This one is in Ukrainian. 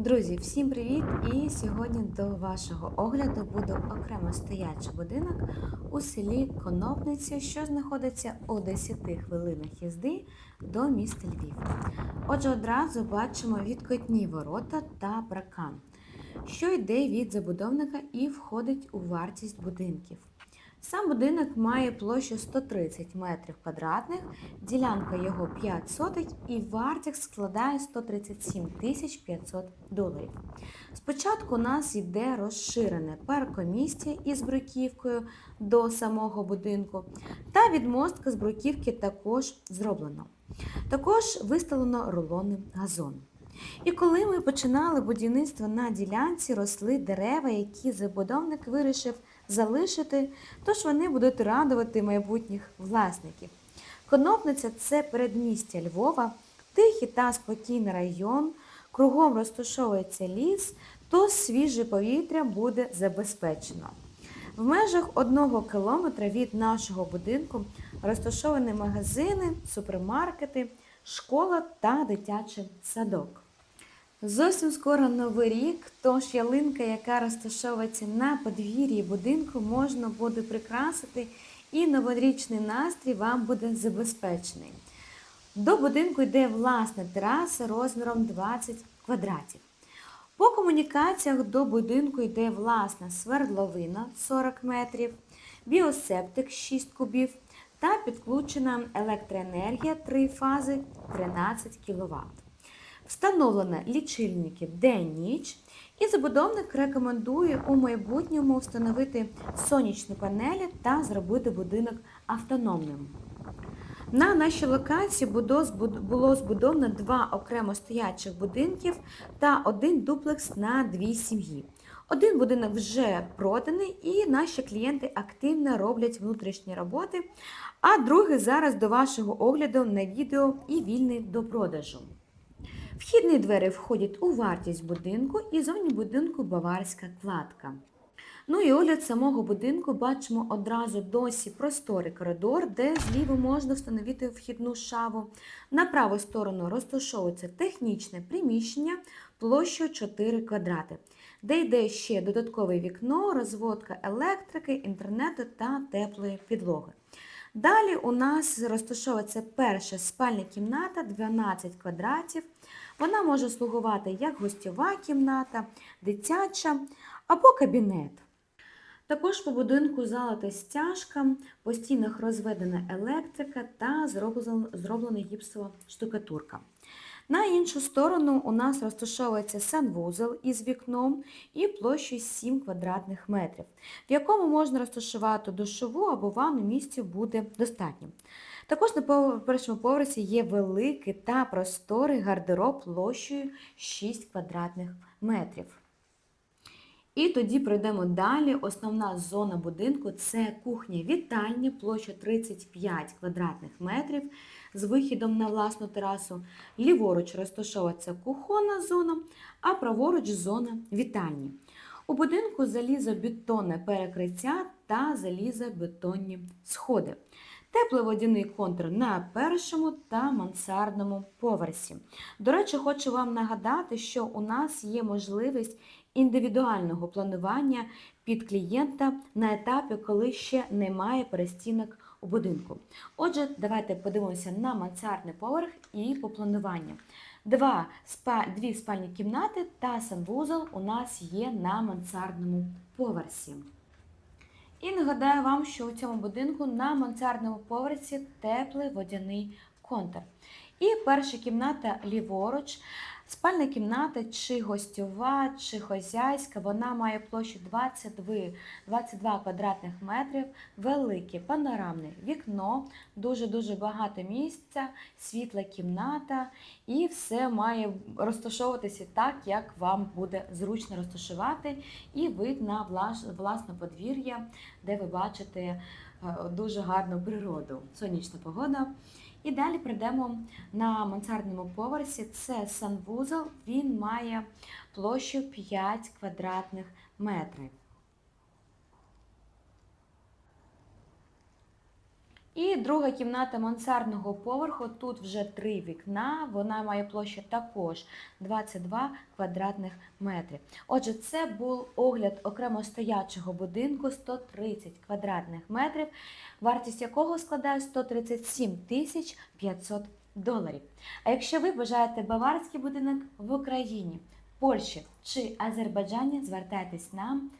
Друзі, всім привіт! І сьогодні до вашого огляду буде окремо стоячий будинок у селі Конопниці, що знаходиться у 10 хвилинах їзди до міста Львів. Отже, одразу бачимо відкотні ворота та бракан, що йде від забудовника і входить у вартість будинків. Сам будинок має площу 130 метрів квадратних, ділянка його 5 сотих і вартість складає 137 тисяч 500 доларів. Спочатку у нас йде розширене паркомістя із бруківкою до самого будинку, та відмостка з бруківки також зроблено. Також виставлено рулонний газон. І коли ми починали будівництво на ділянці, росли дерева, які забудовник вирішив залишити, тож вони будуть радувати майбутніх власників. Конопниця це передмістя Львова, тихий та спокійний район, кругом розташовується ліс, то свіже повітря буде забезпечено. В межах одного кілометра від нашого будинку розташовані магазини, супермаркети, школа та дитячий садок. Зовсім скоро новий рік, тож ялинка, яка розташовується на подвір'ї будинку, можна буде прикрасити і новорічний настрій вам буде забезпечений. До будинку йде власна тераса розміром 20 квадратів. По комунікаціях до будинку йде власна свердловина 40 метрів, біосептик 6 кубів та підключена електроенергія 3 фази 13 кВт. Встановлено лічильники день-ніч і забудовник рекомендує у майбутньому встановити сонячні панелі та зробити будинок автономним. На нашій локації було збудовано два окремо стоячих будинків та один дуплекс на дві сім'ї. Один будинок вже проданий і наші клієнти активно роблять внутрішні роботи, а другий зараз до вашого огляду на відео і вільний до продажу. Вхідні двері входять у вартість будинку і зовні будинку баварська кладка. Ну і огляд самого будинку бачимо одразу досі просторий коридор, де зліво можна встановити вхідну шаву. На праву сторону розташовується технічне приміщення площею 4 квадрати, де йде ще додаткове вікно, розводка електрики, інтернету та теплої підлоги. Далі у нас розташовується перша спальня кімната 12 квадратів. Вона може слугувати як гостьова кімната, дитяча або кабінет. Також по будинку залита стяжка, по стінах розведена електрика та зроблена гіпсова штукатурка. На іншу сторону у нас розташовується санвузол із вікном і площею 7 квадратних метрів, в якому можна розташувати душову або ванну місця буде достатньо. Також на першому поверсі є великий та просторий гардероб площею 6 квадратних метрів. І тоді пройдемо далі. Основна зона будинку це кухня-вітальня, площа 35 квадратних метрів з вихідом на власну терасу. Ліворуч розташовується кухонна зона, а праворуч зона вітальні. У будинку залізобетонне перекриття та залізобетонні сходи. Теплий водяний контур на першому та мансардному поверсі. До речі, хочу вам нагадати, що у нас є можливість індивідуального планування під клієнта на етапі, коли ще немає перестінок у будинку. Отже, давайте подивимося на мансардний поверх і по плануванню. Два, спа, Дві спальні кімнати та санвузол у нас є на мансардному поверсі. І нагадаю вам, що у цьому будинку на мансардному поверсі теплий водяний контур. І перша кімната ліворуч. Спальна кімната чи гостьова, чи хозяйська, вона має площу 22 22 квадратних метрів, велике панорамне вікно, дуже-дуже багато місця, світла кімната, і все має розташовуватися так, як вам буде зручно розташувати, і вид на власне подвір'я, де ви бачите дуже гарну природу. Сонячна погода. І далі прийдемо на мансардному поверсі. Це санвузол, він має площу 5 квадратних метрів. І друга кімната мансардного поверху. Тут вже три вікна. Вона має площу також 22 квадратних метри. Отже, це був огляд окремо стоячого будинку 130 квадратних метрів, вартість якого складає 137 тисяч 500 доларів. А якщо ви бажаєте баварський будинок в Україні, Польщі чи Азербайджані, звертайтесь нам